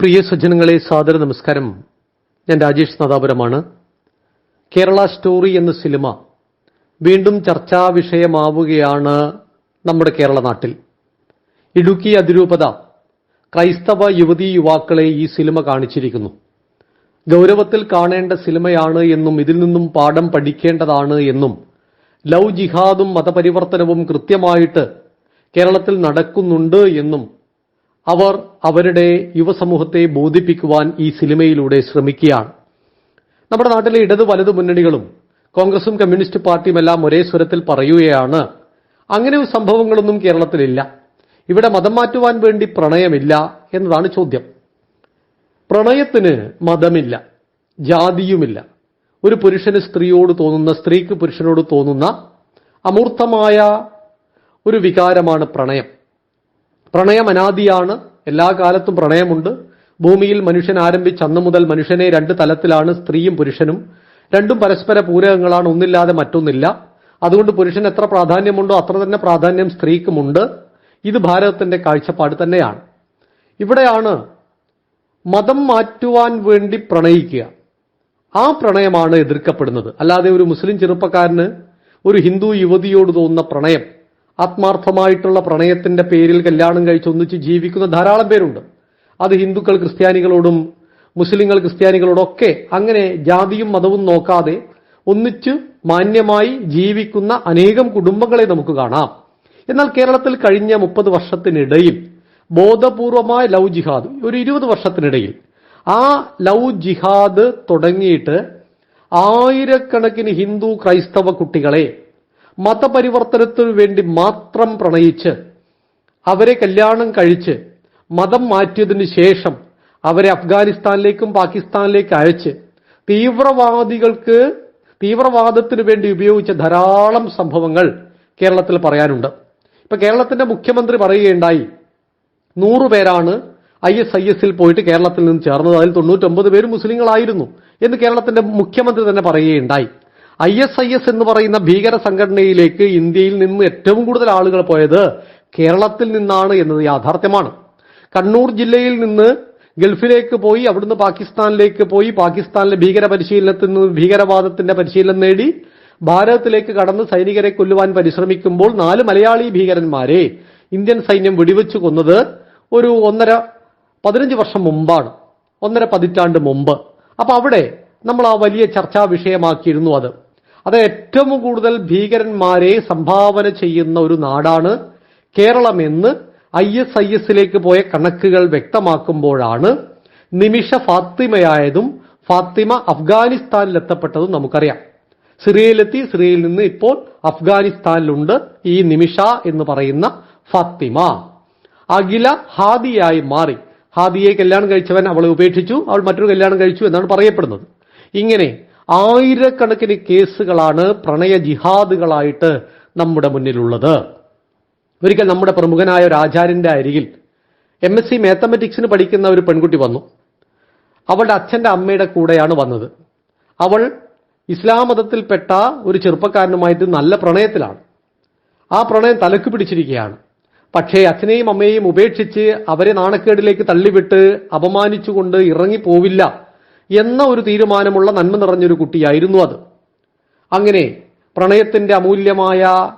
പ്രിയ സജ്ജനങ്ങളെ സാദര നമസ്കാരം. ഞാൻ രാജേഷ് നാദാപുരമാണ്. കേരള സ്റ്റോറി എന്ന സിനിമ വീണ്ടും ചർച്ചാ വിഷയമാവുകയാണ് നമ്മുടെ കേരള നാട്ടിൽ. ഇടുക്കി അതിരൂപത ക്രൈസ്തവ യുവതി യുവാക്കളെ ഈ സിനിമ കാണിച്ചിരിക്കുന്നു. ഗൗരവത്തിൽ കാണേണ്ട സിനിമയാണ് എന്നും ഇതിൽ നിന്നും പാഠം പഠിക്കേണ്ടതാണ് എന്നും ലവ് ജിഹാദും മതപരിവർത്തനവും കൃത്യമായിട്ട് കേരളത്തിൽ നടക്കുന്നുണ്ട് എന്നും അവർ അവരുടെ യുവസമൂഹത്തെ ബോധിപ്പിക്കുവാൻ ഈ സിനിമയിലൂടെ ശ്രമിക്കുകയാണ്. നമ്മുടെ നാട്ടിലെ ഇടതു വലതു മുന്നണികളും കോൺഗ്രസും കമ്മ്യൂണിസ്റ്റ് പാർട്ടിയും എല്ലാം ഒരേ സ്വരത്തിൽ പറയുകയാണ് അങ്ങനെ സംഭവങ്ങളൊന്നും കേരളത്തിലില്ല. ഇവിടെ മതം മാറ്റുവാൻ വേണ്ടി പ്രണയമില്ല എന്നതാണ് ചോദ്യം. പ്രണയത്തിന് മതമില്ല ജാതിയുമില്ല. ഒരു പുരുഷന് സ്ത്രീയോട് തോന്നുന്ന സ്ത്രീക്ക് പുരുഷനോട് തോന്നുന്ന അമൂർത്തമായ ഒരു വികാരമാണ് പ്രണയം. പ്രണയം അനാദിയാണ് എല്ലാ കാലത്തും പ്രണയമുണ്ട്. ഭൂമിയിൽ മനുഷ്യൻ ആരംഭിച്ച അന്ന് മുതൽ മനുഷ്യനെ രണ്ട് തലത്തിലാണ് സ്ത്രീയും പുരുഷനും. രണ്ടും പരസ്പര പൂരകങ്ങളാണ് ഒന്നില്ലാതെ മറ്റൊന്നില്ല. അതുകൊണ്ട് പുരുഷൻ എത്ര പ്രാധാന്യമുണ്ടോ അത്ര തന്നെ പ്രാധാന്യം സ്ത്രീക്കുമുണ്ട്. ഇത് ഭാരതത്തിന്റെ കാഴ്ചപ്പാട് തന്നെയാണ്. ഇവിടെയാണ് മതം മാറ്റുവാൻ വേണ്ടി പ്രണയിക്കുക. ആ പ്രണയമാണ് എതിർക്കപ്പെടുന്നത്. അല്ലാതെ ഒരു മുസ്ലിം ചെറുപ്പക്കാരന് ഒരു ഹിന്ദു യുവതിയോട് തോന്നുന്ന പ്രണയം ആത്മാർത്ഥമായിട്ടുള്ള പ്രണയത്തിന്റെ പേരിൽ കല്യാണം കഴിച്ച് ഒന്നിച്ച് ജീവിക്കുന്ന ധാരാളം പേരുണ്ട്. അത് ഹിന്ദുക്കൾ ക്രിസ്ത്യാനികളോടും മുസ്ലിങ്ങൾ ക്രിസ്ത്യാനികളോടൊക്കെ അങ്ങനെ ജാതിയും മതവും നോക്കാതെ ഒന്നിച്ച് മാന്യമായി ജീവിക്കുന്ന അനേകം കുടുംബങ്ങളെ നമുക്ക് കാണാം. എന്നാൽ കേരളത്തിൽ കഴിഞ്ഞ മുപ്പത് വർഷത്തിനിടയിൽ ബോധപൂർവമായ ലവ് ജിഹാദ് ഒരു ഇരുപത് വർഷത്തിനിടയിൽ ആ ലവ് ജിഹാദ് തുടങ്ങിയിട്ട് ആയിരക്കണക്കിന് ഹിന്ദു ക്രൈസ്തവ കുട്ടികളെ മതപരിവർത്തനത്തിനു വേണ്ടി മാത്രം പ്രണയിച്ച് അവരെ കല്യാണം കഴിച്ച് മതം മാറ്റിയതിനു ശേഷം അവരെ അഫ്ഗാനിസ്ഥാനിലേക്കും പാകിസ്ഥാനിലേക്കും അയച്ച് തീവ്രവാദികൾക്ക് തീവ്രവാദത്തിനു വേണ്ടി ഉപയോഗിച്ച ധാരാളം സംഭവങ്ങൾ കേരളത്തിൽ പറയാനുണ്ട്. ഇപ്പൊ കേരളത്തിന്റെ മുഖ്യമന്ത്രി പറയുകയുണ്ടായി നൂറുപേരാണ് ഐ എസ് ഐ എസിൽ പോയിട്ട് കേരളത്തിൽ നിന്ന് ചേർന്നത്. അതിൽ തൊണ്ണൂറ്റൊമ്പത് പേര് മുസ്ലിങ്ങളായിരുന്നു എന്ന് കേരളത്തിന്റെ മുഖ്യമന്ത്രി തന്നെ പറയുകയുണ്ടായി. ഐ എസ് ഐ എസ് എന്ന് പറയുന്ന ഭീകര സംഘടനയിലേക്ക് ഇന്ത്യയിൽ നിന്ന് ഏറ്റവും കൂടുതൽ ആളുകൾ പോയത് കേരളത്തിൽ നിന്നാണ് എന്നത് യാഥാർത്ഥ്യമാണ്. കണ്ണൂർ ജില്ലയിൽ നിന്ന് ഗൾഫിലേക്ക് പോയി അവിടുന്ന് പാകിസ്ഥാനിലേക്ക് പോയി പാകിസ്ഥാനിലെ ഭീകര പരിശീലനത്തിൽ നിന്ന് ഭീകരവാദത്തിന്റെ പരിശീലനം നേടി ഭാരതത്തിലേക്ക് കടന്ന് സൈനികരെ കൊല്ലുവാൻ പരിശ്രമിക്കുമ്പോൾ നാല് മലയാളി ഭീകരന്മാരെ ഇന്ത്യൻ സൈന്യം വെടിവെച്ചു കൊന്നത് ഒരു ഒന്നര പതിനഞ്ച് വർഷം മുമ്പാണ്. ഒന്നര പതിറ്റാണ്ട് മുമ്പ്. അപ്പൊ അവിടെ നമ്മൾ ആ വലിയ ചർച്ചാ വിഷയമാക്കിയിരുന്നു അത്. അത് ഏറ്റവും കൂടുതൽ ഭീകരന്മാരെ സംഭാവന ചെയ്യുന്ന ഒരു നാടാണ് കേരളമെന്ന് ഐ എസ് ഐ എസിലേക്ക് പോയ കണക്കുകൾ വ്യക്തമാക്കുമ്പോഴാണ് നിമിഷ ഫാത്തിമയായതും ഫാത്തിമ അഫ്ഗാനിസ്ഥാനിൽ എത്തപ്പെട്ടതും നമുക്കറിയാം. സിറിയയിലെത്തി സിറിയയിൽ നിന്ന് ഇപ്പോൾ അഫ്ഗാനിസ്ഥാനിലുണ്ട് ഈ നിമിഷ എന്ന് പറയുന്ന ഫാത്തിമ. അഖില ഹാദിയായി മാറി. ഹാദിയെ കല്യാണം കഴിച്ചവൻ അവളെ ഉപേക്ഷിച്ചു അവൾ മറ്റൊരു കല്യാണം കഴിച്ചു എന്നാണ് പറയപ്പെടുന്നത്. ഇങ്ങനെ ആയിരക്കണക്കിന് കേസുകളാണ് പ്രണയ ജിഹാദുകളായിട്ട് നമ്മുടെ മുന്നിലുള്ളത്. ഒരിക്കൽ നമ്മുടെ പ്രമുഖനായ ഒരു ആചാര്യന്റെ അരികിൽ എം എസ് സി മാത്തമെറ്റിക്സിന് പഠിക്കുന്ന ഒരു പെൺകുട്ടി വന്നു. അവളുടെ അച്ഛന്റെ അമ്മയുടെ കൂടെയാണ് വന്നത്. അവൾ ഇസ്ലാം മതത്തിൽപ്പെട്ട ഒരു ചെറുപ്പക്കാരനുമായിട്ട് നല്ല പ്രണയത്തിലാണ്. ആ പ്രണയം തലക്ക് പിടിച്ചിരിക്കുകയാണ്. പക്ഷേ അച്ഛനെയും അമ്മയെയും ഉപേക്ഷിച്ച് അവരെ നാണക്കേടിലേക്ക് തള്ളിവിട്ട് അപമാനിച്ചുകൊണ്ട് ഇറങ്ങിപ്പോവില്ല. എന്ന ഒരു തീരുമാനമുള്ള നന്മ നിറഞ്ഞൊരു കുട്ടിയായിരുന്നു അത്. അങ്ങനെ പ്രണയത്തിന്റെ അമൂല്യമായ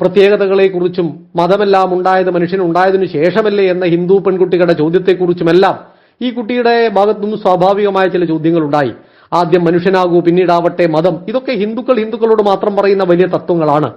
പ്രത്യേകതകളെക്കുറിച്ചും മതമെല്ലാം ഉണ്ടായത് മനുഷ്യൻ ഉണ്ടായതിനു ശേഷമല്ലേ എന്ന ഹിന്ദു പെൺകുട്ടികളുടെ ചോദ്യത്തെക്കുറിച്ചുമെല്ലാം ഈ കുട്ടിയുടെ ഭാഗത്തുനിന്നും സ്വാഭാവികമായ ചില ചോദ്യങ്ങൾ ഉണ്ടായി ആദ്യം മനുഷ്യനാകൂ പിന്നീടാവട്ടെ മതം. ഇതൊക്കെ ഹിന്ദുക്കൾ ഹിന്ദുക്കളോട് മാത്രം പറയുന്ന വലിയ തത്വങ്ങളാണ്.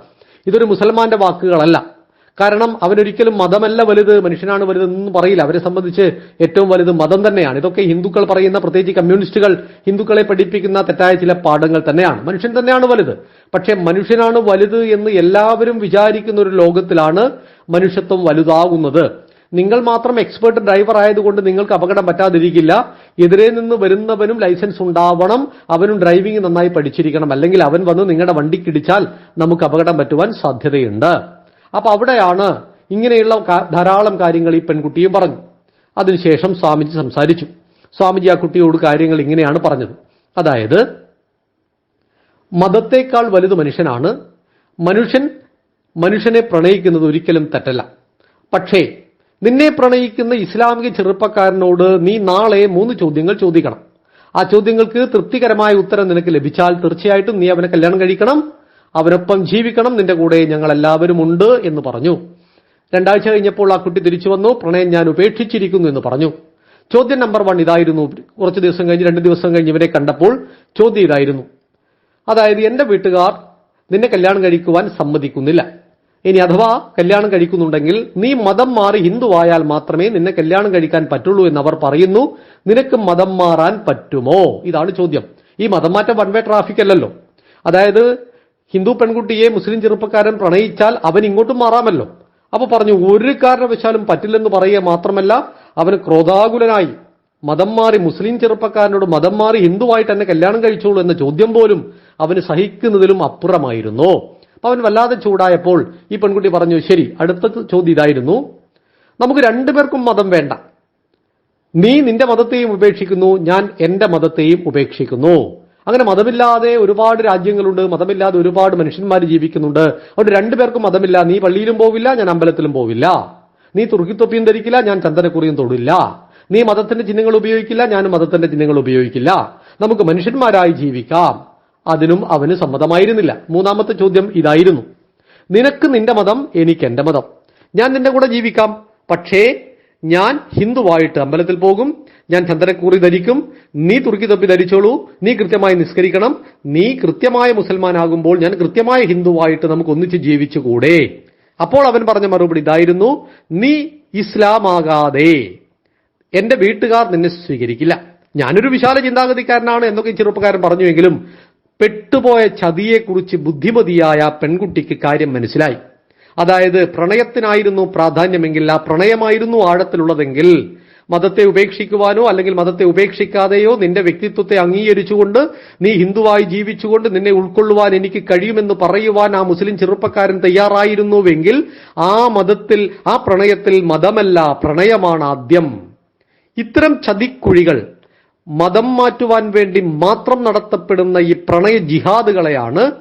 ഇതൊരു മുസൽമാന്റെ വാക്കുകളല്ല. കാരണം അവനൊരിക്കലും മതമല്ല വലുത് മനുഷ്യനാണ് വലുത് എന്ന് പറയില്ല. അവരെ സംബന്ധിച്ച് ഏറ്റവും വലുത് മതം തന്നെയാണ്. ഇതൊക്കെ ഹിന്ദുക്കൾ പറയുന്ന പ്രത്യേകിച്ച് കമ്മ്യൂണിസ്റ്റുകൾ ഹിന്ദുക്കളെ പഠിപ്പിക്കുന്ന തെറ്റായ ചില പാഠങ്ങൾ തന്നെയാണ്. മനുഷ്യൻ തന്നെയാണ് വലുത്. പക്ഷേ മനുഷ്യനാണ് വലുത് എന്ന് എല്ലാവരും വിചാരിക്കുന്ന ഒരു ലോകത്തിലാണ് മനുഷ്യത്വം വലുതാകുന്നത് നിങ്ങൾ മാത്രം എക്സ്പേർട്ട് ഡ്രൈവർ ആയതുകൊണ്ട് നിങ്ങൾക്ക് അപകടം പറ്റാതിരിക്കില്ല. എതിരെ നിന്ന് വരുന്നവനും ലൈസൻസ് ഉണ്ടാവണം. അവനും ഡ്രൈവിംഗ് നന്നായി പഠിച്ചിരിക്കണം. അല്ലെങ്കിൽ അവൻ വന്ന് നിങ്ങളുടെ വണ്ടിക്കിടിച്ചാൽ നമുക്ക് അപകടം പറ്റുവാൻ സാധ്യതയുണ്ട്. അപ്പൊ അവിടെയാണ് ഇങ്ങനെയുള്ള ധാരാളം കാര്യങ്ങൾ ഈ പെൺകുട്ടിയും പറഞ്ഞു. അതിനുശേഷം സ്വാമിജി സംസാരിച്ചു. സ്വാമിജി ആ കുട്ടിയോട് കാര്യങ്ങൾ ഇങ്ങനെയാണ് പറഞ്ഞത്. അതായത് മതത്തേക്കാൾ വലുത് മനുഷ്യനാണ്. മനുഷ്യൻ മനുഷ്യനെ പ്രണയിക്കുന്നത് ഒരിക്കലും തെറ്റല്ല. പക്ഷേ നിന്നെ പ്രണയിക്കുന്ന ഇസ്ലാമിക ചെറുപ്പക്കാരനോട് നീ നാളെ മൂന്ന് ചോദ്യങ്ങൾ ചോദിക്കണം. ആ ചോദ്യങ്ങൾക്ക് തൃപ്തികരമായ ഉത്തരം നിനക്ക് ലഭിച്ചാൽ തീർച്ചയായിട്ടും നീ അവനെ കല്യാണം കഴിക്കണം. അവനൊപ്പം ജീവിക്കണം നിന്റെ കൂടെ ഞങ്ങൾ എല്ലാവരും ഉണ്ട് എന്ന് പറഞ്ഞു. രണ്ടാഴ്ച കഴിഞ്ഞപ്പോൾ ആ കുട്ടി തിരിച്ചു വന്നു പ്രണയം ഞാൻ ഉപേക്ഷിച്ചിരിക്കുന്നു എന്ന് പറഞ്ഞു. ചോദ്യം നമ്പർ വൺ ഇതായിരുന്നു. കുറച്ച് ദിവസം കഴിഞ്ഞ് രണ്ട് ദിവസം കഴിഞ്ഞ് ഇവരെ കണ്ടപ്പോൾ ചോദ്യം ഇതായിരുന്നു. അതായത് എന്റെ വീട്ടുകാർ നിന്നെ കല്യാണം കഴിക്കുവാൻ സമ്മതിക്കുന്നില്ല. ഇനി അഥവാ കല്യാണം കഴിക്കുന്നുണ്ടെങ്കിൽ നീ മതം മാറി ഹിന്ദുവായാൽ മാത്രമേ നിന്നെ കല്യാണം കഴിക്കാൻ പറ്റുള്ളൂ എന്ന് അവർ പറയുന്നു. നിനക്ക് മതം മാറാൻ പറ്റുമോ? ഇതാണ് ചോദ്യം. ഈ മതം മാറ്റം വൺ വേ ട്രാഫിക് അല്ലല്ലോ. അതായത് ഹിന്ദു പെൺകുട്ടിയെ മുസ്ലിം ചെറുപ്പക്കാരൻ പ്രണയിച്ചാൽ അവൻ ഇങ്ങോട്ടും മാറാമല്ലോ. അപ്പൊ പറഞ്ഞു ഒരു കാരണവശാലും പറ്റില്ലെന്ന് പറയുക മാത്രമല്ല അവന് ക്രോധാകുലനായി മതം മാറി മുസ്ലിം ചെറുപ്പക്കാരനോട് മതം മാറി ഹിന്ദുവായിട്ട് തന്നെ കല്യാണം കഴിച്ചോളൂ എന്ന ചോദ്യം പോലും അവന് സഹിക്കുന്നതിലും അപ്പുറമായിരുന്നു. അപ്പൊ അവൻ വല്ലാതെ ചൂടായപ്പോൾ ഈ പെൺകുട്ടി പറഞ്ഞു ശരി അടുത്ത ചോദ്യം ഇതായിരുന്നു. നമുക്ക് രണ്ടുപേർക്കും മതം വേണ്ട. നീ നിന്റെ മതത്തെയും ഉപേക്ഷിക്കുന്നു ഞാൻ എന്റെ മതത്തെയും ഉപേക്ഷിക്കുന്നു. അങ്ങനെ മതമില്ലാതെ ഒരുപാട് രാജ്യങ്ങളുണ്ട് മതമില്ലാതെ ഒരുപാട് മനുഷ്യന്മാർ ജീവിക്കുന്നുണ്ട്. അതുകൊണ്ട് രണ്ടുപേർക്കും മതമില്ല. നീ പള്ളിയിലും പോവില്ല ഞാൻ അമ്പലത്തിലും പോവില്ല. നീ തുർക്കിത്തൊപ്പിയും ധരിക്കില്ല ഞാൻ ചന്ദനക്കുറിയും തൊടില്ല. നീ മതത്തിന്റെ ചിഹ്നങ്ങൾ ഉപയോഗിക്കില്ല ഞാനും മതത്തിന്റെ ചിഹ്നങ്ങൾ ഉപയോഗിക്കില്ല. നമുക്ക് മനുഷ്യന്മാരായി ജീവിക്കാം. അതിനും അവന് സമ്മതമായിരുന്നില്ല. മൂന്നാമത്തെ ചോദ്യം ഇതായിരുന്നു. നിനക്ക് നിന്റെ മതം എനിക്ക് എന്റെ മതം. ഞാൻ നിന്റെ കൂടെ ജീവിക്കാം. പക്ഷേ ഞാൻ ഹിന്ദുവായിട്ട് അമ്പലത്തിൽ പോകും ഞാൻ ചന്ദ്രക്കൂറി ധരിക്കും. നീ തുർക്കി തപ്പി ധരിച്ചോളൂ. നീ കൃത്യമായി നിസ്കരിക്കണം. നീ കൃത്യമായ മുസൽമാനാകുമ്പോൾ ഞാൻ കൃത്യമായ ഹിന്ദുവായിട്ട് നമുക്ക് ഒന്നിച്ച് ജീവിച്ചുകൂടെ. അപ്പോൾ അവൻ പറഞ്ഞ മറുപടി ഇതായിരുന്നു. നീ ഇസ്ലാമാകാതെ. എന്റെ വീട്ടുകാർ നിന്നെ സ്വീകരിക്കില്ല. ഞാനൊരു വിശാല ചിന്താഗതിക്കാരനാണ് എന്നൊക്കെ ചെറുപ്പക്കാരൻ പറഞ്ഞുവെങ്കിലും പെട്ടുപോയ ചതിയെക്കുറിച്ച് ബുദ്ധിമതിയായ പെൺകുട്ടിക്ക് കാര്യം മനസ്സിലായി. അതായത് പ്രണയത്തിനായിരുന്നു പ്രാധാന്യമെങ്കിൽ ആ പ്രണയമായിരുന്നു ആഴത്തിലുള്ളതെങ്കിൽ മതത്തെ ഉപേക്ഷിക്കുവാനോ അല്ലെങ്കിൽ മതത്തെ ഉപേക്ഷിക്കാതെയോ നിന്റെ വ്യക്തിത്വത്തെ അംഗീകരിച്ചുകൊണ്ട് നീ ഹിന്ദുവായി ജീവിച്ചുകൊണ്ട് നിന്നെ ഉൾക്കൊള്ളുവാൻ എനിക്ക് കഴിയുമെന്ന് പറയുവാൻ ആ മുസ്ലിം ചെറുപ്പക്കാരൻ തയ്യാറായിരുന്നുവെങ്കിൽ ആ മതത്തിൽ ആ പ്രണയത്തിൽ മതമല്ല പ്രണയമാണ് ആദ്യം. ഇത്തരം ചതിക്കുഴികൾ മതം മാറ്റുവാൻ വേണ്ടി മാത്രം നടത്തപ്പെടുന്ന ഈ പ്രണയ ജിഹാദുകളെയാണ്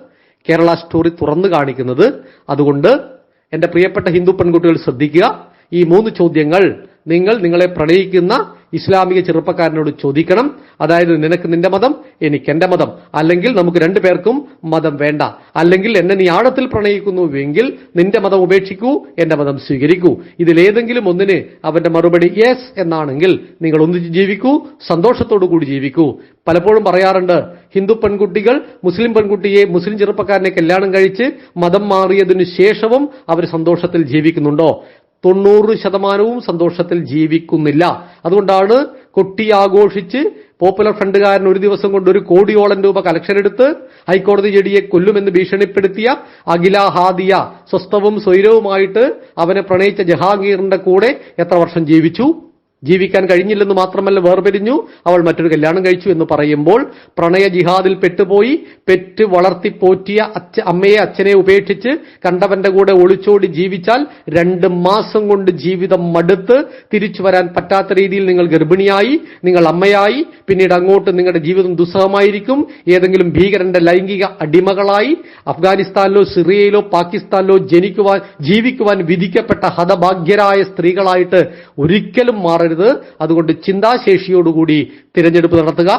കേരള സ്റ്റോറി തുറന്നു കാണിക്കുന്നത്. അതുകൊണ്ട് എന്റെ പ്രിയപ്പെട്ട ഹിന്ദു പെൺകുട്ടികൾ ശ്രദ്ധിക്കുക. ഈ മൂന്ന് ചോദ്യങ്ങൾ നിങ്ങൾ നിങ്ങളെ പ്രണയിക്കുന്ന ഇസ്ലാമിക ചെറുപ്പക്കാരനോട് ചോദിക്കണം. അതായത് നിനക്ക് നിന്റെ മതം എനിക്ക് എന്റെ മതം. അല്ലെങ്കിൽ നമുക്ക് രണ്ടു പേർക്കും മതം വേണ്ട. അല്ലെങ്കിൽ എന്നെ നീ ആഴത്തിൽ പ്രണയിക്കുന്നുവെങ്കിൽ നിന്റെ മതം ഉപേക്ഷിക്കൂ എന്റെ മതം സ്വീകരിക്കൂ. ഇതിലേതെങ്കിലും ഒന്നിന് അവന്റെ മറുപടി യെസ് എന്നാണെങ്കിൽ നിങ്ങൾ ഒന്നിച്ച് ജീവിക്കൂ സന്തോഷത്തോടു കൂടി ജീവിക്കൂ. പലപ്പോഴും പറയാറുണ്ട് ഹിന്ദു പെൺകുട്ടികൾ മുസ്ലിം പെൺകുട്ടിയെ മുസ്ലിം ചെറുപ്പക്കാരനെ കല്യാണം കഴിച്ച് മതം മാറിയതിനു ശേഷവും അവർ സന്തോഷത്തിൽ ജീവിക്കുന്നുണ്ടോ? തൊണ്ണൂറ് ശതമാനവും സന്തോഷത്തിൽ ജീവിക്കുന്നില്ല. അതുകൊണ്ടാണ് കൊട്ടി ആഘോഷിച്ച് പോപ്പുലർ ഫ്രണ്ടുകാരൻ ഒരു ദിവസം കൊണ്ട് ഒരു കോടിയോളം രൂപ കലക്ഷൻ എടുത്ത് ഹൈക്കോടതി ജഡിയെ കൊല്ലുമെന്ന് ഭീഷണിപ്പെടുത്തിയ അഖില ഹാദിയ സ്വസ്ഥവും സ്വൈരവുമായിട്ട് അവനെ പ്രണയിച്ച ജഹാംഗീറിന്റെ കൂടെ എത്ര വർഷം ജീവിച്ചു? ജീവിക്കാൻ കഴിഞ്ഞില്ലെന്ന് മാത്രമല്ല വേർപിരിഞ്ഞു. അവൾ മറ്റൊരു കല്യാണം കഴിച്ചു എന്ന് പറയുമ്പോൾ പ്രണയ ജിഹാദിൽ പെട്ടുപോയി പെറ്റ് വളർത്തി പോറ്റിയ അച്ഛ അമ്മയെ അച്ഛനെ ഉപേക്ഷിച്ച് കണ്ടവന്റെ കൂടെ ഒളിച്ചോടി ജീവിച്ചാൽ രണ്ട് മാസം കൊണ്ട് ജീവിതം മടുത്ത് തിരിച്ചു വരാൻ പറ്റാത്ത രീതിയിൽ നിങ്ങൾ ഗർഭിണിയായി നിങ്ങൾ അമ്മയായി പിന്നീട് അങ്ങോട്ട് നിങ്ങളുടെ ജീവിതം ദുസ്സഹമായിരിക്കും. ഏതെങ്കിലും ഭീകരന്റെ ലൈംഗിക അടിമകളായി അഫ്ഗാനിസ്ഥാനിലോ സിറിയയിലോ പാകിസ്ഥാനിലോ ജനിക്കുവാൻ ജീവിക്കുവാൻ വിധിക്കപ്പെട്ട ഹതഭാഗ്യരായ സ്ത്രീകളായിട്ട് ഒരിക്കലും മാറരുത്. അതുകൊണ്ട് ചിന്താശേഷിയോടുകൂടി തിരഞ്ഞെടുപ്പ് നടത്തുക.